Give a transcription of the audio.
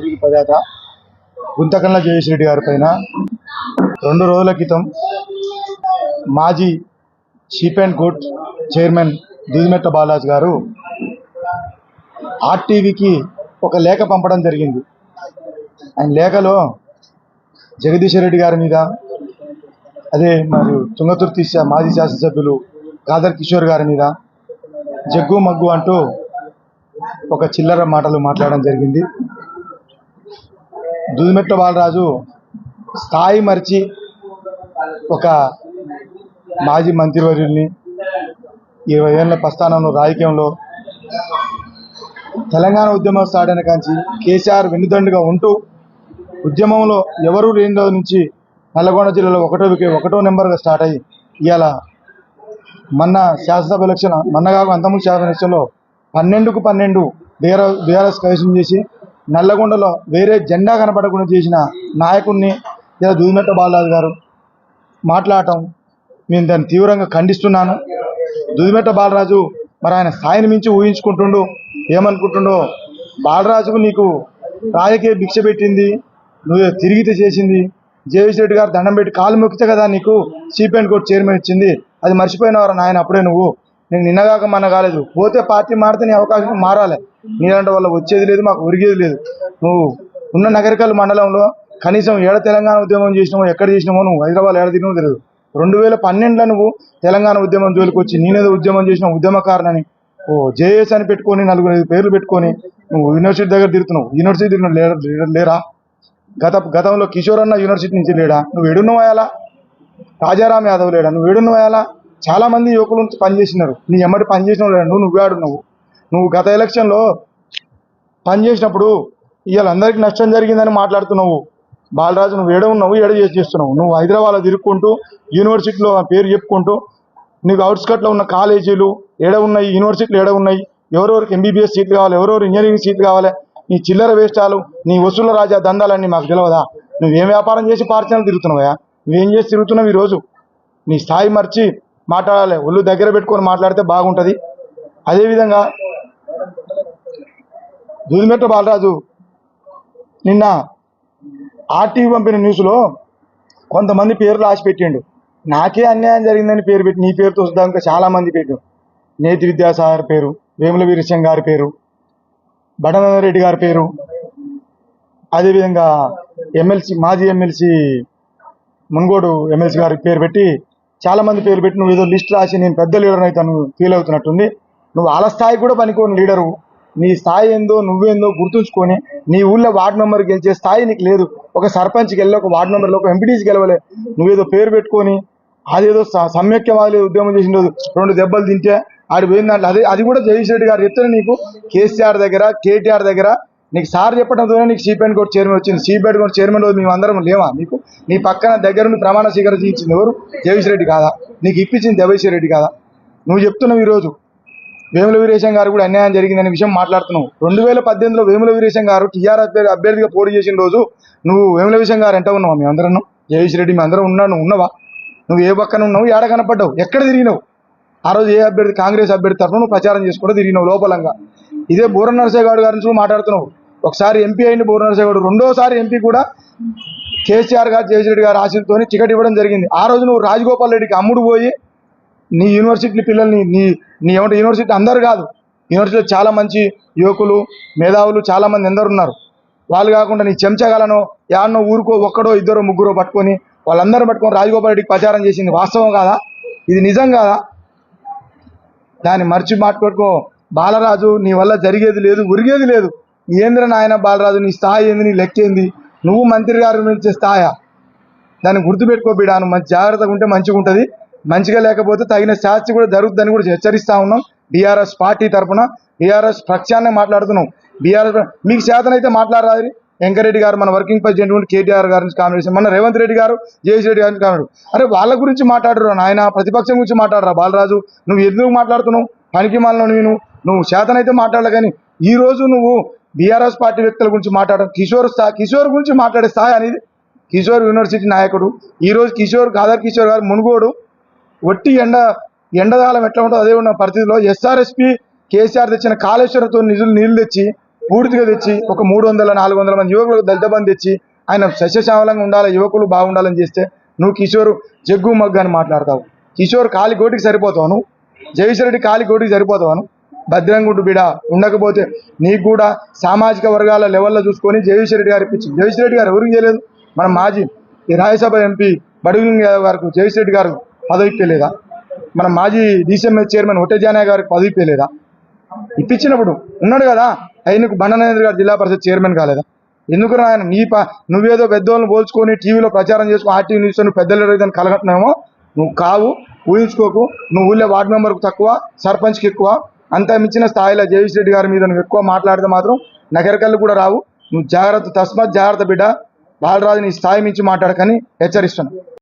అభివృద్ధి పదాత గుంతకల్ల జయేష్ రెడ్డి గారి పైన రెండు రోజుల క్రితం మాజీ sheep and goat chairman Dudimetta Balaji గారు ఆర్టీవీకి ఒక లేఖ పంపడం జరిగింది. ఆయన లేఖలో జగదీష్ రెడ్డి గారి మీద అదే మరియు తుంగతుర్తి మాజీ శాసనసభ్యులు గాదర్ కిషోర్ గారి మీద జగ్గు మగ్గు అంటూ ఒక చిల్లర మాటలు మాట్లాడడం జరిగింది. దుదిమెట్ల బాలరాజు స్థాయి మరిచి ఒక మాజీ మంత్రివర్యుల్ని ఇరవై ఏళ్ళ ప్రస్థానంలో రాజకీయంలో తెలంగాణ ఉద్యమం స్టార్ట్ అయిన కాంచి కేసీఆర్ వెన్నుదండుగా ఉంటూ ఉద్యమంలో ఎవరు లేని రోజు నుంచి నల్లగొండ జిల్లాలో ఒకటో ఒకటో నెంబర్గా స్టార్ట్ అయ్యి ఇవాళ మొన్న శాసనసభ ఎలక్షన్ మొన్న కాక అంతకుముందు శాసన ఎలక్షన్లో పన్నెండుకు పన్నెండు బీఆర్ బీఆర్ఎస్ కైవసం చేసి నల్లగొండలో వేరే జెండా కనపడకుండా చేసిన నాయకుడిని ఇలా దూదిమెట్ట బాలరాజు గారు మాట్లాడటం నేను దాన్ని తీవ్రంగా ఖండిస్తున్నాను. దుదిమెట్ట బాలరాజు మరి ఆయన స్థాయిని మించి ఊహించుకుంటుండు ఏమనుకుంటుండో బాలరాజుకు నీకు రాజకీయ భిక్ష పెట్టింది నువ్వు తిరిగితే చేసింది. జగదీష్ రెడ్డి గారు దండం పెట్టి కాలు మొక్కితే కదా నీకు చీఫ్ కోర్టు కోర్ట్ చైర్మన్ ఇచ్చింది. అది మర్చిపోయినవారు నాయన? అప్పుడే నువ్వు నేను నిన్నగాక మన కాలేదు. పోతే పార్టీ మారితే నీ అవకాశం మారాలి. నీలాంటి వల్ల వచ్చేది లేదు మాకు ఒరిగేది లేదు. నువ్వు ఉన్న నగరికల్ మండలంలో కనీసం ఏడ తెలంగాణ ఉద్యమం చేసినామో ఎక్కడ చేసినామో నువ్వు హైదరాబాద్ ఏడ తిరిగినామో తెలియదు. రెండు వేల పన్నెండులో నువ్వు తెలంగాణ ఉద్యమం జోలికొచ్చి నేనేదో ఉద్యమం చేసిన ఉద్యమకారునని ఓ జేఎస్ అని పెట్టుకొని నలుగురు ఐదు పేర్లు పెట్టుకొని నువ్వు యూనివర్సిటీ దగ్గర తిరుగుతున్నావు. యూనివర్సిటీ తిరిగిన లేరా లేరా- గత గతంలో కిషోర్ అన్న యూనివర్సిటీ నుంచి లేడా? నువ్వు ఎడున్నవాయాలా రాజారాం యాదవ్ లేడా? నువ్వు ఎడున్నవాయాలా చాలా మంది యువకులు పనిచేసినారు. నీ ఎమ్మటి పనిచేసిన లేడా నువ్వు నువ్వే ఆడున్నావు. నువ్వు గత ఎలక్షన్లో పనిచేసినప్పుడు ఇవాళ అందరికీ నష్టం జరిగిందని మాట్లాడుతున్నావు. బాలరాజు నువ్వు ఏడ ఉన్నావు? ఏడ చేస్తున్నావు? నువ్వు హైదరాబాద్లో తిరుక్కుంటూ యూనివర్సిటీలో పేరు చెప్పుకుంటూ నీకు అవుట్స్కట్లో ఉన్న కాలేజీలు ఏడ ఉన్నాయి? యూనివర్సిటీలు ఏడ ఉన్నాయి? ఎవరెవరికి ఎంబీబీఎస్ సీట్లు కావాలి? ఎవరెవరు ఇంజనీరింగ్ సీట్లు కావాలి? నీ చిల్లర వేష్టాలు నీ వసూల రాజా దందాలన్నీ మాకు తెలియదా నువ్వేం వ్యాపారం చేసి పార్చనలు తిరుగుతున్నావా నువ్వేం చేసి తిరుగుతున్నావు ఈరోజు? నీ స్థాయి మర్చి మాట్లాడాలి. ఒళ్ళు దగ్గర పెట్టుకొని మాట్లాడితే బాగుంటుంది. అదేవిధంగా దూదిమెట్ట బాలరాజు నిన్న ఆర్టీవీ పంపిన న్యూస్లో కొంతమంది పేర్లు ఆశ పెట్టిండు. నాకే అన్యాయం జరిగిందని పేరు పెట్టి నీ పేరుతో వద్దాం ఇంకా చాలా మంది పెట్టు నేతి విద్యాసాగర్ పేరు వేముల వీరసింగ్ గారి పేరు బడనారెడ్డి గారి పేరు. అదేవిధంగా ఎమ్మెల్సీ మాజీ ఎమ్మెల్సీ మున్గోడు ఎమ్మెల్సీ గారి పేరు పెట్టి చాలా మంది పేరు పెట్టి నువ్వు ఏదో లిస్ట్ రాసి నేను పెద్ద లీడర్ అయితే నువ్వు ఫీల్ అవుతున్నట్టుంది. నువ్వు వాళ్ళ స్థాయి కూడా పనికోని లీడరు నీ స్థాయి ఏందో నువ్వేందో గుర్తుంచుకొని నీ ఊళ్ళో వార్డు మెంబర్ గెలిచే స్థాయి నీకు లేదు. ఒక సర్పంచ్కి వెళ్ళి ఒక వార్డు మెంబర్లో ఒక ఎంపీటీసీ గెలవలే. నువ్వేదో పేరు పెట్టుకొని అదేదో స- ఉద్యమం చేసిన రెండు దెబ్బలు తింటే ఆడి పోయిన దాంట్లో అదే అది కూడా జగదీష్ రెడ్డి గారు చెప్తే నీకు. కేసీఆర్ దగ్గర కేటీఆర్ దగ్గర నీకు సార్ చెప్పడంతోనే నీకు సిపిఎన్ కోర్టు చైర్మన్ వచ్చింది. సిపిఎన్ కోర్టు చైర్మన్ రోజు మేము అందరం లేవా నీకు నీ పక్కన దగ్గర నుండి ప్రమాణ స్వీకారం చేయించింది ఎవరు? దేవేశ్వర రెడ్డి కాదా? నీకు ఇప్పించింది దేవేశ్వర రెడ్డి కాదా? నువ్వు చెప్తున్నావు ఈరోజు. వేముల వీరేశం గారు కూడా అన్యాయం జరిగిందనే విషయం మాట్లాడుతున్నావు. రెండు వేల పద్దెనిమిదిలో వేముల వీరేశం గారు టీఆర్ అభ్యర్థిగా పోటీ చేసిన రోజు నువ్వు వేముల వీరేశం గారు ఎంట ఉన్నావా? మేము అందరం జయేష్ రెడ్డి మీ అందరం ఉన్నా నువ్వు ఉన్నవా? నువ్వు ఏ పక్కన ఉన్నావు? ఏడ కనపడ్డావు? ఎక్కడ తిరిగినావు? ఆ రోజు ఏ అభ్యర్థి కాంగ్రెస్ అభ్యర్థి తరఫున నువ్వు ప్రచారం చేసుకుంటూ తిరిగినావు లోపలంగా. ఇదే బూర నరసయ్య గారు గారి నుంచి మాట్లాడుతున్నావు. ఒకసారి ఎంపీ అయిన బూర గౌడ్ రెండోసారి ఎంపీ కూడా కేసీఆర్ గారు జగదీష్ గారు ఆశలతో టికెట్ ఇవ్వడం జరిగింది. ఆ రోజు నువ్వు రాజగోపాల్ రెడ్డికి అమ్ముడు పోయి నీ యూనివర్సిటీ పిల్లల్ని నీ నీ ఏమంటే యూనివర్సిటీ అందరు కాదు యూనివర్సిటీలో చాలా మంచి యువకులు మేధావులు చాలామంది ఎందరు ఉన్నారు. వాళ్ళు కాకుండా నీ చెంచగలను యాడనో ఊరుకో ఒక్కడో ఇద్దరో ముగ్గురో పట్టుకొని వాళ్ళందరూ పట్టుకొని రాజగోపాల్ రెడ్డికి ప్రచారం చేసింది. వాస్తవం కాదా? ఇది నిజం కాదా? దాన్ని మర్చి మాట్లాడుకో. బాలరాజు నీ వల్ల జరిగేది లేదు ఉరిగేది లేదు. ఏంద్ర నాయన బాలరాజు నీ స్థాయి ఏంది నీ లెక్కేంది నువ్వు మంత్రి గారి నుంచి స్థాయా? దాన్ని గుర్తుపెట్టుకోబిడాను నువ్వు మంచి జాగ్రత్తగా ఉంటే మంచిగా ఉంటుంది. మంచిగా లేకపోతే తగిన శాస్తి కూడా జరుగుతుందని కూడా హెచ్చరిస్తా ఉన్నాం. బీఆర్ఎస్ పార్టీ తరఫున బీఆర్ఎస్ పక్షాన్ని మాట్లాడుతున్నాం. బీఆర్ఎస్ మీకు చేతనైతే మాట్లాడాలి వెంకరెడ్డి గారు మన వర్కింగ్ ప్రెసిడెంట్ కేటీఆర్ గారి నుంచి కామెంట్ మన రేవంత్ రెడ్డి గారు జయేష్ రెడ్డి గారి నుంచి కామెంట్ అరే వాళ్ళ గురించి మాట్లాడరు నాయన ప్రతిపక్షం గురించి మాట్లాడరా బాలరాజు. నువ్వు ఎందుకు మాట్లాడుతున్నావు? పనికి మాలను నేను నువ్వు చేతనైతే మాట్లాడలే కానీ ఈ రోజు నువ్వు బీఆర్ఎస్ పార్టీ వ్యక్తుల గురించి మాట్లాడడం కిషోర్ స్థాయి కిషోర్ గురించి మాట్లాడే స్థాయి అనేది కిషోర్ యూనివర్సిటీ నాయకుడు. ఈరోజు కిషోర్ కాదర్ కిషోర్ గారు మునుగోడు. ఒట్టి ఎండ ఎండదాలం ఎట్లా ఉంటుందో అదే ఉన్న పరిస్థితిలో ఎస్ఆర్ఎస్పి కేసీఆర్ తెచ్చిన కాళేశ్వరంతో నిధులు నీళ్ళు తెచ్చి పూర్తిగా తెచ్చి ఒక మూడు వందల నాలుగు వందల మంది యువకులకు దళిత బంధు తెచ్చి ఆయన సస్యశ్యామలంగా ఉండాలి యువకులు బాగుండాలని చేస్తే నువ్వు కిషోర్ జగ్గు మగ్గు అని మాట్లాడతావు. కిషోర్ కాలి కోటికి సరిపోతావు నువ్వు. జగదీశ్వరరెడ్డి కాలి కోటికి సరిపోతావు భద్రంగుండు బిడ. ఉండకపోతే నీకు కూడా సామాజిక వర్గాల లెవెల్లో చూసుకొని జగదీశ్వరరెడ్డి గారు ఇప్పించి జగదీశ్వరరెడ్డి గారు ఎవరికి చేయలేదు? మన మాజీ ఈ రాజ్యసభ ఎంపీ బడుగులింగ యాదవ్ గారికి జగదీశ్వరరెడ్డి గారు పదవి ఇప్పలేదా? మన మాజీ డిసిఎంఎస్ చైర్మన్ ఒట్టజానయ్య గారికి పదవి ఇప్పలేదా? ఇప్పించినప్పుడు ఉన్నాడు కదా. ఆయనకు బండనేంద్ర గారు జిల్లా పరిషత్ చైర్మన్ కాలేదా? ఎందుకు ఆయన నీ ప నువ్వేదో పెద్దోళ్ళని పోల్చుకొని టీవీలో ప్రచారం చేసుకుని ఆర్టీవీ న్యూస్ నువ్వు పెద్దలు ఏదైనా కలగట్నేమో నువ్వు కావు ఊహించుకోకు. నువ్వు ఊళ్ళో వార్డు మెంబర్కు తక్కువ సర్పంచ్కి ఎక్కువ. అంత మించిన స్థాయిలో జగదీష్ రెడ్డి గారి మీద నువ్వు ఎక్కువ మాట్లాడితే మాత్రం నగరకల్లు కూడా రావు. నువ్వు జాగ్రత్త తస్మాత్ జాగ్రత్త బిడ్డ. బాలరాజు నీ స్థాయి మించి మాట్లాడకని హెచ్చరిస్తున్నాను.